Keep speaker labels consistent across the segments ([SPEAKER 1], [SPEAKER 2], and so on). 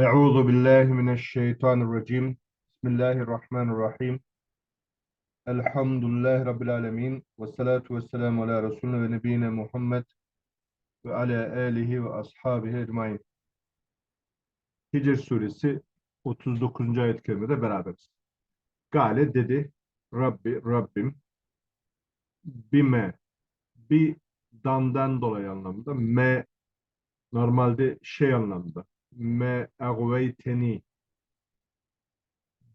[SPEAKER 1] Euzu billahi mineşşeytanirracim. Bismillahirrahmanirrahim. Elhamdülillahi Rabbil alemin. Ve salatu ve selamu ala Resulüne ve nebine Muhammed ve ala alihi ve ashabihi ecmain. Hicr suresi 39. ayet-i kerimede beraberiz. Gale dedi Rabbi, Rabbim bime bir damdan dolayı anlamında me normalde şey anlamında me agveyteni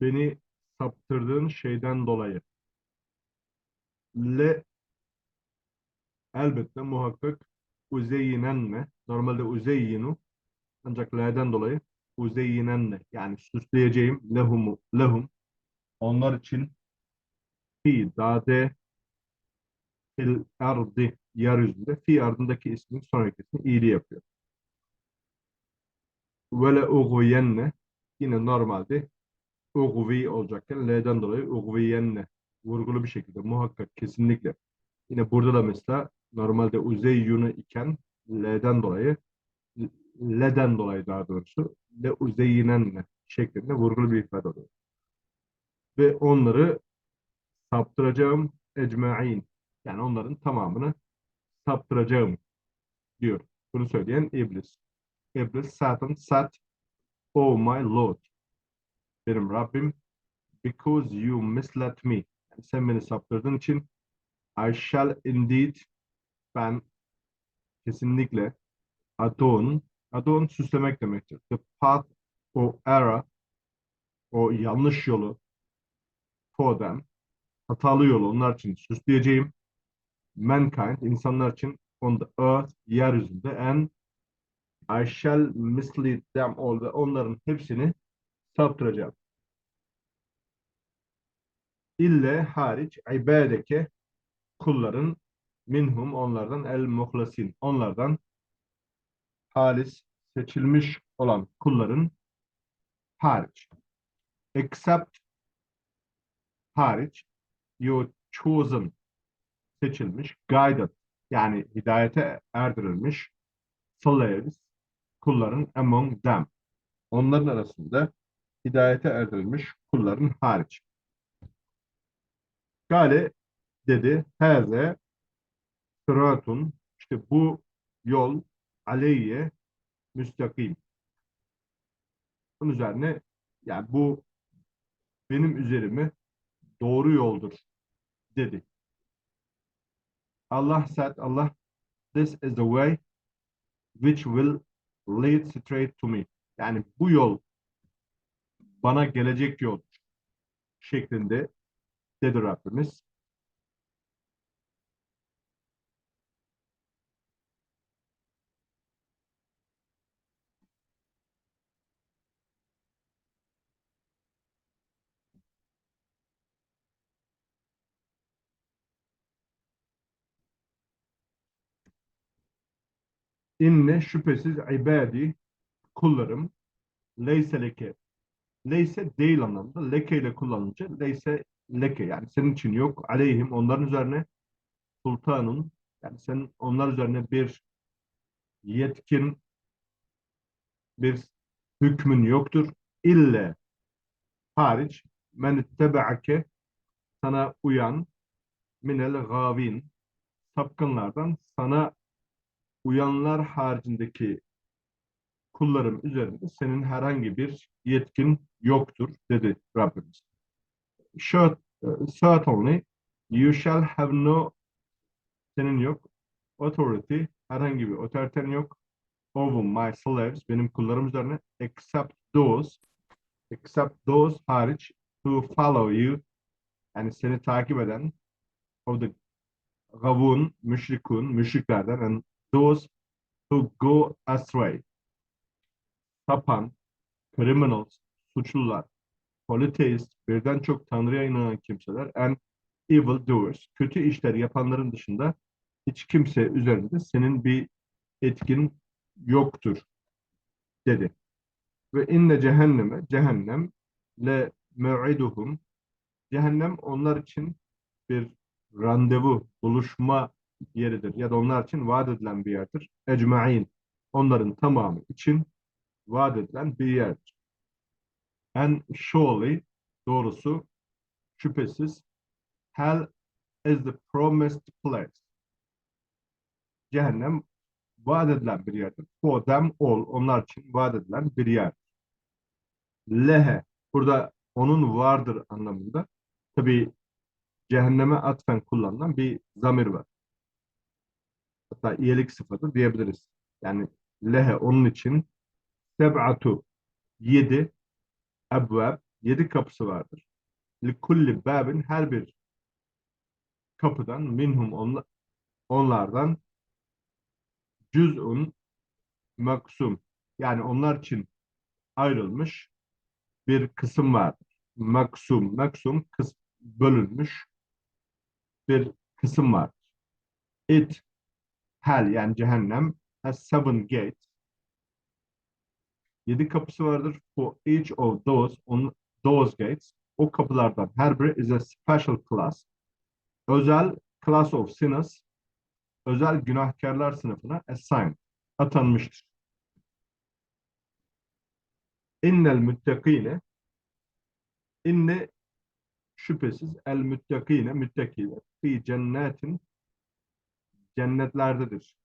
[SPEAKER 1] beni saptırdığın şeyden dolayı. Le elbette muhakkak uzeyyinenne normalde uzeyyinu ancak le'den dolayı uzeyyinenne yani süsleyeceğim lehumu lehum onlar için fi dade fil ardi yeryüzünde. Fi ardındaki ismin sonraki ismi iyiliği yapıyor. Ve le uğviyenne yine normalde uğvi olacakken L'den dolayı uğviyenne vurgulu bir şekilde muhakkak kesinlikle. Yine burada da mesela normalde uzeyyunu iken L'den dolayı L'den dolayı daha doğrusu le uzeyyinenne şeklinde vurgulu bir ifade oluyor. Ve onları saptıracağım ecma'in yani onların tamamını saptıracağım diyor. Bunu söyleyen iblis. İblis Satan sat Oh my Lord. Benim Rabbim because you misled me. Sen beni saptırdığın için I shall indeed ben kesinlikle adon adon süslemek demektir. The path o error o yanlış yolu for them hatalı yolu onlar için süsleyeceğim. Mankind insanlar için on the earth yeryüzünde and I shall mislead them all ve onların hepsini saptıracağım. İlle hariç ibadeke kulların minhum onlardan el muhlasin onlardan halis seçilmiş olan kulların hariç except hariç your chosen seçilmiş guided yani hidayete erdirilmiş slaves kulların among them onların arasında hidayete erdirilmiş kulların hariç. Gale dedi heze sıratun işte bu yol aleyye müstakim. Bunun üzerine yani bu benim üzerime doğru yoldur dedi. Allah said Allah this is the way which will lead straight to me. Yani bu yol bana gelecek yol şeklinde dedi Rabbimiz. İnne şüphesiz ibadi kullarım. Leyse leke. Leyse değil anlamında leke ile kullanınca leyse leke. Yani senin için yok. Aleyhim onların üzerine. Sultanun yani senin onlar üzerine bir yetkin bir hükmün yoktur. İlle hariç men ittebe'ake sana uyan minel gavin sapkınlardan sana uyanlar haricindeki kullarım üzerinde senin herhangi bir yetkin yoktur dedi Rabbimiz. Certainly you shall have no senin yok. Authority herhangi bir otoriten yok. Over my slaves benim kullarım üzerine. Except those except those hariç who follow you yani seni takip eden of the gavun, müşrikun, müşriklerden and those who go astray. Sapan, criminals, suçlular, polytheist, birden çok Tanrı'ya inanan kimseler and evil doers, kötü işler yapanların dışında hiç kimse üzerinde senin bir etkin yoktur dedi. Ve inne cehenneme, cehennem le mev'iduhum, cehennem onlar için bir randevu, buluşma yeridir ya da onlar için vaat edilen bir yerdir. Ecmain, onların tamamı için vaat edilen bir yerdir. And surely, doğrusu, şüphesiz, hell is the promised place. Cehennem vaat edilen bir yerdir. For them all, onlar için vaat edilen bir yer. Lehe, burada onun vardır anlamında. Tabi cehenneme atfen kullanılan bir zamir var. Hatta iyilik sıfatı diyebiliriz. Yani lehe onun için seb'atu yedi ebvab yedi kapısı vardır. Likulli babin her bir kapıdan minhum onla- onlardan cüz'un maksum yani onlar için ayrılmış bir kısım vardır. Maksum, maksum kıs bölünmüş bir kısım vardır. It hell yani cehennem has seven gates. Yedi kapısı vardır. For each of those on those gates o kapılardan her biri is a special class. Özel class of sinners özel günahkarlar sınıfına assigned atanmıştır. İnnel müttakine inne şüphesiz el müttakine müttakiler fi cennetin cennetlerdedir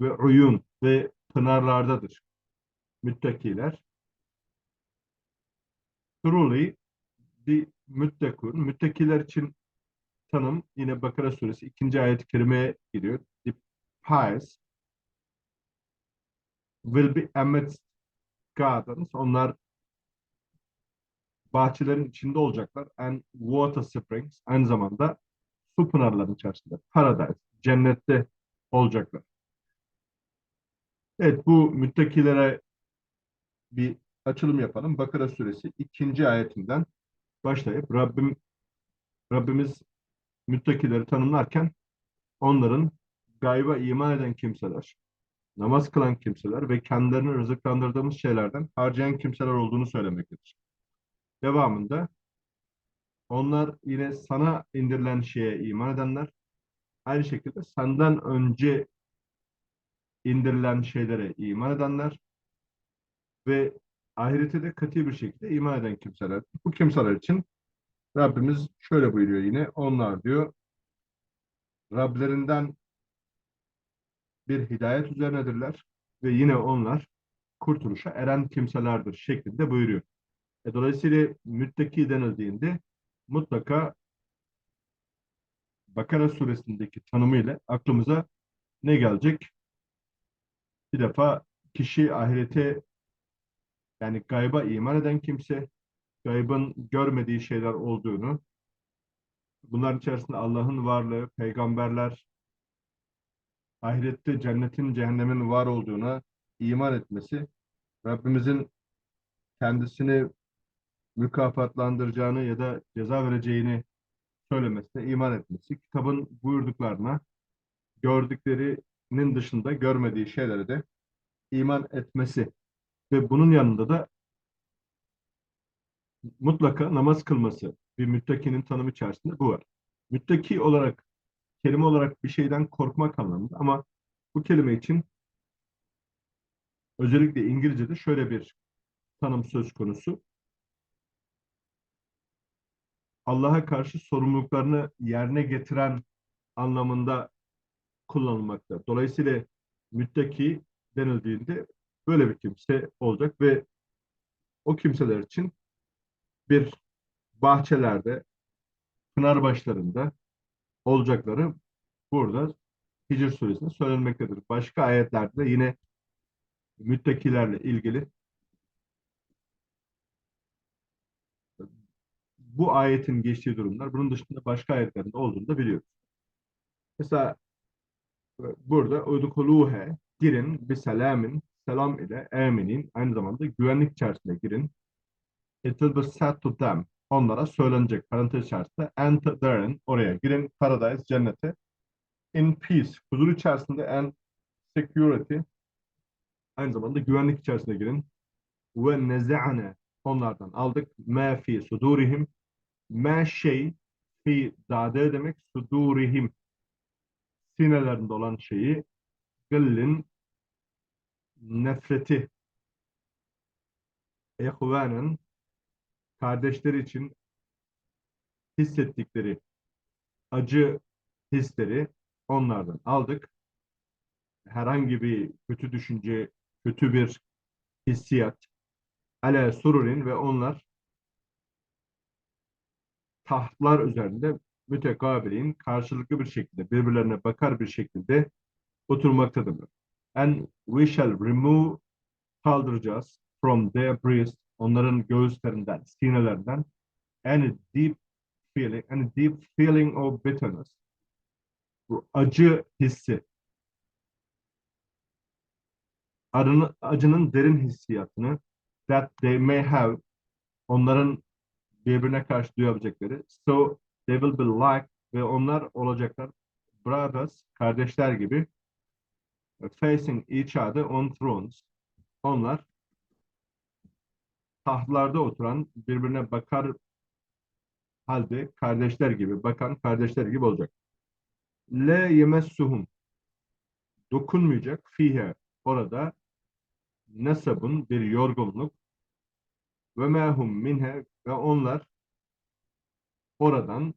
[SPEAKER 1] ve uyun ve pınarlardadır müttakiler truly the müttekun müttakiler için tanım yine Bakara suresi ikinci ayet-i kerimeye giriyor. The pious will be amidst gardens. Onlar bahçelerin içinde olacaklar. And water springs. Aynı zamanda su pınarlarının içerisinde. Paradise. Cennette olacaklar. Evet bu müttakilere bir açılım yapalım. Bakara suresi ikinci ayetinden başlayıp Rabbim Rabbimiz müttakileri tanımlarken onların gayba iman eden kimseler, namaz kılan kimseler ve kendilerini rızıklandırdığımız şeylerden harcayan kimseler olduğunu söylemektedir. Devamında onlar yine sana indirilen şeye iman edenler, aynı şekilde senden önce indirilen şeylere iman edenler ve ahirete de katı bir şekilde iman eden kimseler. Bu kimseler için Rabbimiz şöyle buyuruyor yine. Onlar diyor Rablerinden bir hidayet üzerinedirler ve yine onlar kurtuluşa eren kimselerdir şeklinde buyuruyor. E, dolayısıyla müttaki denildiğinde mutlaka Bakara suresindeki tanımıyla aklımıza ne gelecek? Bir defa kişi ahirete yani gayba iman eden kimse, gaybın görmediği şeyler olduğunu, bunların içerisinde Allah'ın varlığı, peygamberler, ahirette cennetin, cehennemin var olduğuna iman etmesi, Rabbimizin kendisini mükafatlandıracağını ya da ceza vereceğini söylemesine iman etmesi, kitabın buyurduklarına gördüklerinin dışında görmediği şeylere de iman etmesi ve bunun yanında da mutlaka namaz kılması bir müttakinin tanımı içerisinde bu var. Müttaki olarak, kelime olarak bir şeyden korkmak anlamında ama bu kelime için özellikle İngilizce'de şöyle bir tanım söz konusu. Allah'a karşı sorumluluklarını yerine getiren anlamında kullanılmakta. Dolayısıyla müttaki denildiğinde böyle bir kimse olacak ve o kimseler için bir bahçelerde, pınar başlarında olacakları burada Hicr suresinde söylenmektedir. Başka ayetlerde de yine müttakilerle ilgili bu ayetin geçtiği durumlar bunun dışında başka ayetlerinde olduğunu da biliyoruz. Mesela burada udhuluhe girin bir selamin selam ile eminin aynı zamanda güvenlik içerisinde girin. It will be said to them. Onlara söylenecek parantez içerisinde enter therein oraya girin paradise cennete in peace huzur içerisinde and security aynı zamanda güvenlik içerisinde girin ve neze'ane onlardan aldık ma fi sudurihim ma şey fi dade demek sudurihim sinelerinde olan şeyi gıllin nefreti ihvanen kardeşleri için hissettikleri acı hisleri onlardan aldık. Herhangi bir kötü düşünce, kötü bir hissiyat ale sururin ve onlar tahtlar üzerinde mütekabilin karşılıklı bir şekilde birbirlerine bakar bir şekilde oturmaktadırlar. And we shall remove kaldıracağız from their breast onların göğüslerinden, sinelerinden any deep feeling, any deep feeling of bitterness. Bu acı hissi. Arını, acının derin hissiyatını that they may have onların birbirine karşı duyabilecekleri. So they will be like ve onlar olacaklar brothers, kardeşler gibi facing each other on thrones. Onlar tahtlarda oturan birbirine bakar halde kardeşler gibi, bakan kardeşler gibi olacak. Le yemessuhum dokunmayacak fihe orada nesabun bir yorgunluk ve mehum minhe ve onlar oradan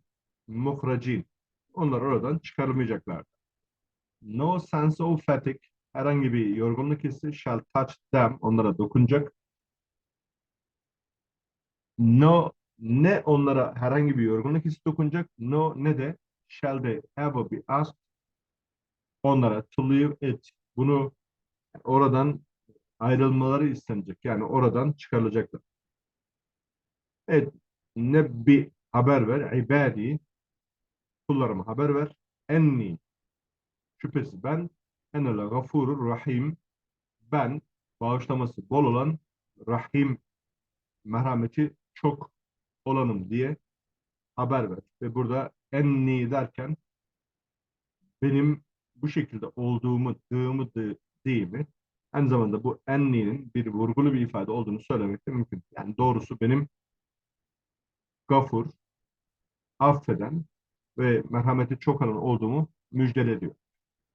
[SPEAKER 1] muhracin onlar oradan çıkarılmayacaklar. No sense of fatigue herhangi bir yorgunluk hissi shall touch them onlara dokunacak. No ne onlara herhangi bir yorgunluk hissi dokunacak no ne de shall they ever be asked onlara to leave it bunu oradan ayrılmaları istenecek. Yani oradan çıkarılacaklar. Evet. Ne bir haber ver. İbadi kullarıma haber ver. Enni şüphesiz ben enele gafurur rahim ben bağışlaması bol olan rahim merhameti çok olanım diye haber ver. Ve burada enni derken benim bu şekilde olduğumu, dığımı, dı, değimi aynı zamanda bu enni'nin bir vurgulu bir ifade olduğunu söylemek de mümkün. Yani doğrusu benim gafur, affeden ve merhameti çok olan olduğumu müjdele ediyor.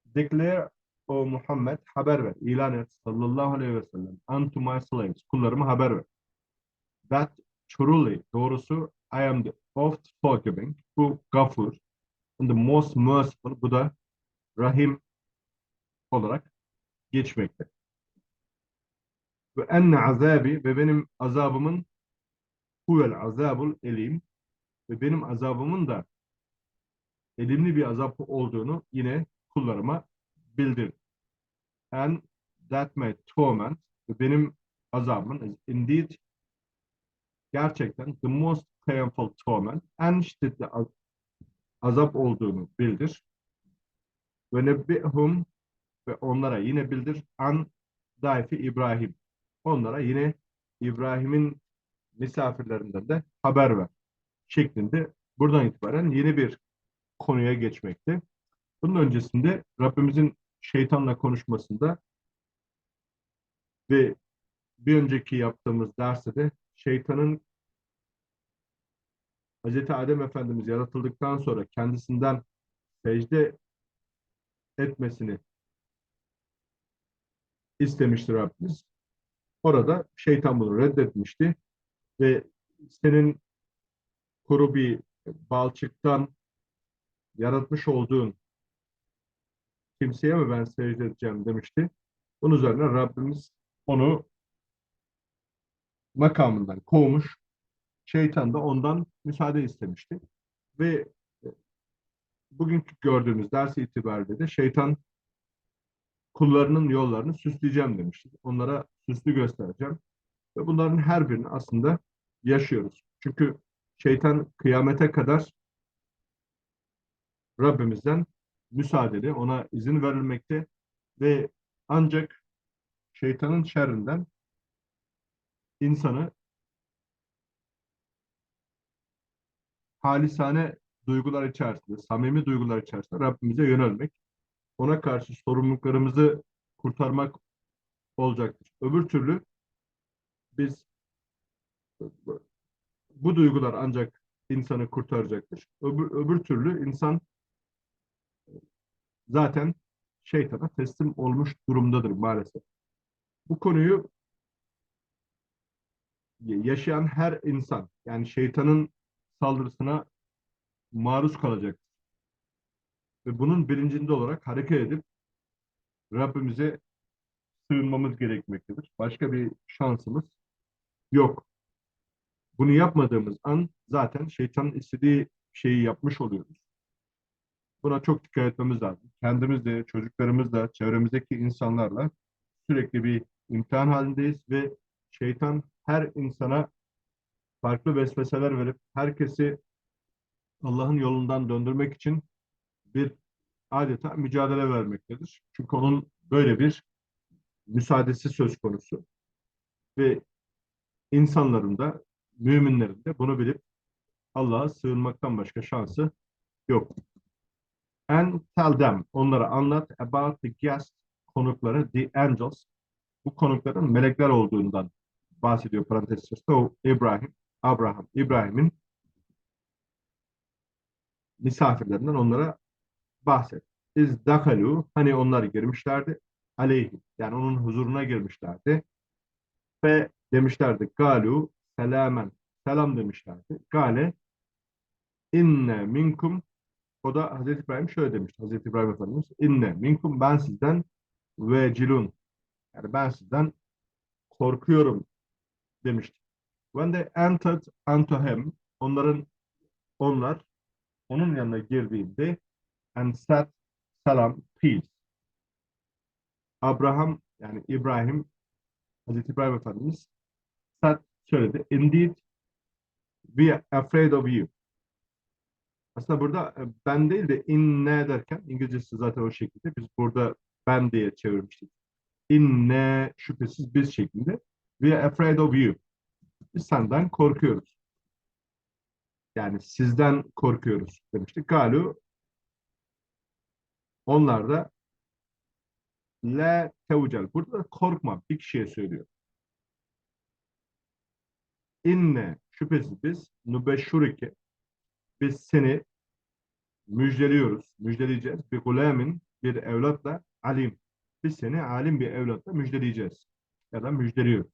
[SPEAKER 1] Declare o Muhammed haber ver, ilan et sallallahu aleyhi ve sellem unto my slaves, kullarıma haber ver. That truly, doğrusu I am the oft forgiving, bu gafur, and the most merciful, bu da rahim olarak geçmekte. Ve enne azabi ve benim azabımın huvel azabul elim ve benim azabımın da elimli bir azap olduğunu yine kullarıma bildir. And that my torment ve benim azabımın is indeed gerçekten the most painful torment en şiddetli azap olduğunu bildir. Ve nebbihum ve onlara yine bildir an daifi İbrahim. Onlara yine İbrahim'in misafirlerinden de haber ver şeklinde buradan itibaren yeni bir konuya geçmekte. Bunun öncesinde Rabbimizin şeytanla konuşmasında ve bir önceki yaptığımız derste de şeytanın Hz. Adem Efendimiz yaratıldıktan sonra kendisinden secde etmesini istemiştir Rabbimiz. Orada şeytan bunu reddetmişti ve senin kuru bir balçıktan yaratmış olduğun kimseye mi ben secde edeceğim demişti. Bunun üzerine Rabbimiz onu makamından kovmuş. Şeytan da ondan müsaade istemişti. Ve e, bugünkü gördüğümüz ders itibariyle de şeytan kullarının yollarını süsleyeceğim demişti. Onlara süslü göstereceğim. Ve bunların her birini aslında yaşıyoruz. Çünkü şeytan kıyamete kadar Rabbimizden müsaadeli, ona izin verilmekte ve ancak şeytanın şerrinden insanı halisane duygular içerisinde, samimi duygular içerisinde Rabbimize yönelmek, ona karşı sorumluluklarımızı kurtarmak olacaktır. Öbür türlü biz bu duygular ancak insanı kurtaracaktır. Öbür, öbür türlü insan zaten şeytana teslim olmuş durumdadır maalesef. Bu konuyu yaşayan her insan yani şeytanın saldırısına maruz kalacak. Ve bunun bilincinde olarak hareket edip Rabbimize sığınmamız gerekmektedir. Başka bir şansımız yok. Bunu yapmadığımız an zaten şeytanın istediği şeyi yapmış oluyoruz. Buna çok dikkat etmemiz lazım. Kendimizle, çocuklarımızla, çevremizdeki insanlarla sürekli bir imtihan halindeyiz ve şeytan her insana farklı vesveseler verip herkesi Allah'ın yolundan döndürmek için bir adeta mücadele vermektedir. Çünkü onun böyle bir müsaadesi söz konusu. Ve insanların da, müminlerin de bunu bilip Allah'a sığınmaktan başka şansı yok. And tell them, onlara anlat about the guest konukları, the angels. Bu konukların melekler olduğundan bahsediyor parantez içerisinde. O İbrahim, Abraham, İbrahim'in misafirlerinden onlara bahset. İz dakalu, hani onlar girmişlerdi, aleyhi, yani onun huzuruna girmişlerdi. Ve demişlerdi, galu, selamen, selam demişlerdi. Gale, inne minkum, o da Hazreti İbrahim şöyle demişti, Hazreti İbrahim Efendimiz, inne minkum, ben sizden ve cilun, yani ben sizden korkuyorum demişti. When they entered unto him, onların, onlar, onun yanına girdiğinde, and said, salam, peace. Abraham, yani İbrahim, Hazreti İbrahim Efendimiz, söyledi, indeed, we are afraid of you. Aslında burada e, ben değil de inne derken, İngilizcesi zaten o şekilde, biz burada ben diye çevirmiştik. İnne, şüphesiz biz şeklinde. We are afraid of you. Biz senden korkuyoruz. Yani sizden korkuyoruz demiştik. Galu onlar da le tevucel. Burada da korkma bir kişiye söylüyor. İnne şüphesiz biz nübeşşurike biz seni müjdeliyoruz, müjdeleyeceğiz. Bir gulemin bir evlatla alim. Biz seni alim bir evlatla müjdeleyeceğiz. Ya da müjdeliyoruz.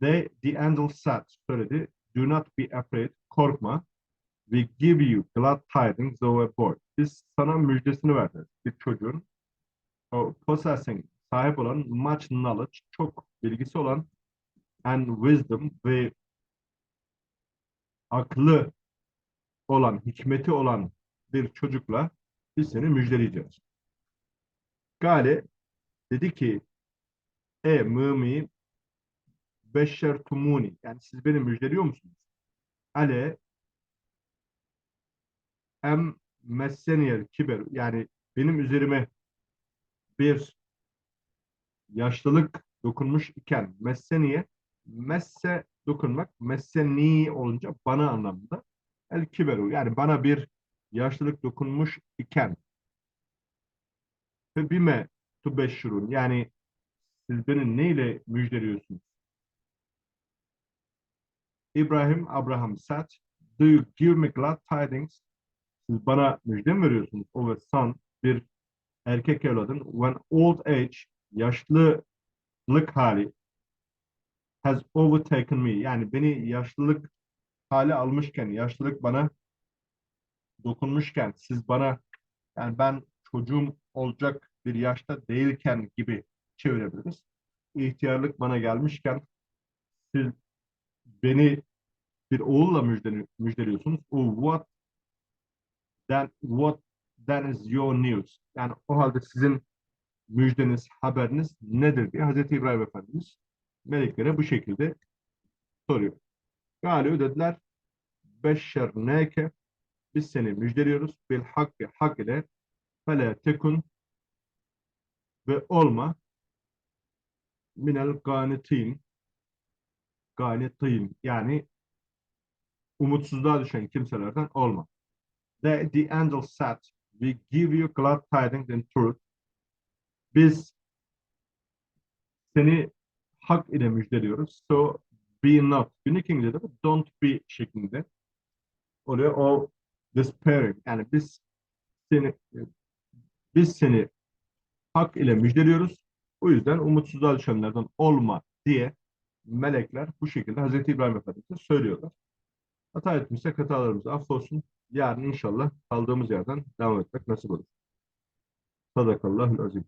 [SPEAKER 1] They, the angel said, söyledi. Do not be afraid, korkma. We give you glad tidings of a boy. Biz sana müjdesini verdik. Bir çocuğun o possessing, sahip olan much knowledge, çok bilgisi olan and wisdom ve aklı olan, hikmeti olan bir çocukla biz seni müjdeleyeceğiz. Gale dedi ki e mümin beşer tumuni yani siz beni müjdeliyor musunuz? Ale em messeniyel kiber yani benim üzerime bir yaşlılık dokunmuş iken messeniye messe dokunmak messeni olunca bana anlamında el kiberu yani bana bir yaşlılık dokunmuş iken ve bime tubeşşurun yani siz beni neyle müjdeliyorsunuz? İbrahim, Abraham said, Do you give me glad tidings? Siz bana müjde mi veriyorsunuz? O ve son bir erkek evladın when old age, yaşlılık hali has overtaken me. Yani beni yaşlılık hali almışken, yaşlılık bana dokunmuşken, siz bana yani ben çocuğum olacak bir yaşta değilken gibi çevirebiliriz. İhtiyarlık bana gelmişken siz beni bir oğulla müjdeli, müjdeliyorsunuz. O what then what then is your news? Yani o halde sizin müjdeniz, haberiniz nedir diye Hazreti İbrahim Efendimiz meleklere bu şekilde soruyor. Galiba dediler beşer neke biz seni müjdeliyoruz bil hakkı hak ile fele tekun ve olma minel ganitin ganitin yani umutsuzluğa düşen kimselerden olma. The, the angel said, we give you glad tidings and truth. Biz seni hak ile müjdeliyoruz. So be not. Günlük İngilizce'de don't be şeklinde oluyor. O despairing. Yani biz seni biz seni hak ile müjdeliyoruz. O yüzden umutsuzluğa düşenlerden olma diye melekler bu şekilde Hazreti İbrahim Efendimiz'e söylüyorlar. Hata etmişsek hatalarımız affolsun. Yarın inşallah kaldığımız yerden devam etmek nasip olur. Sadakallahül azim.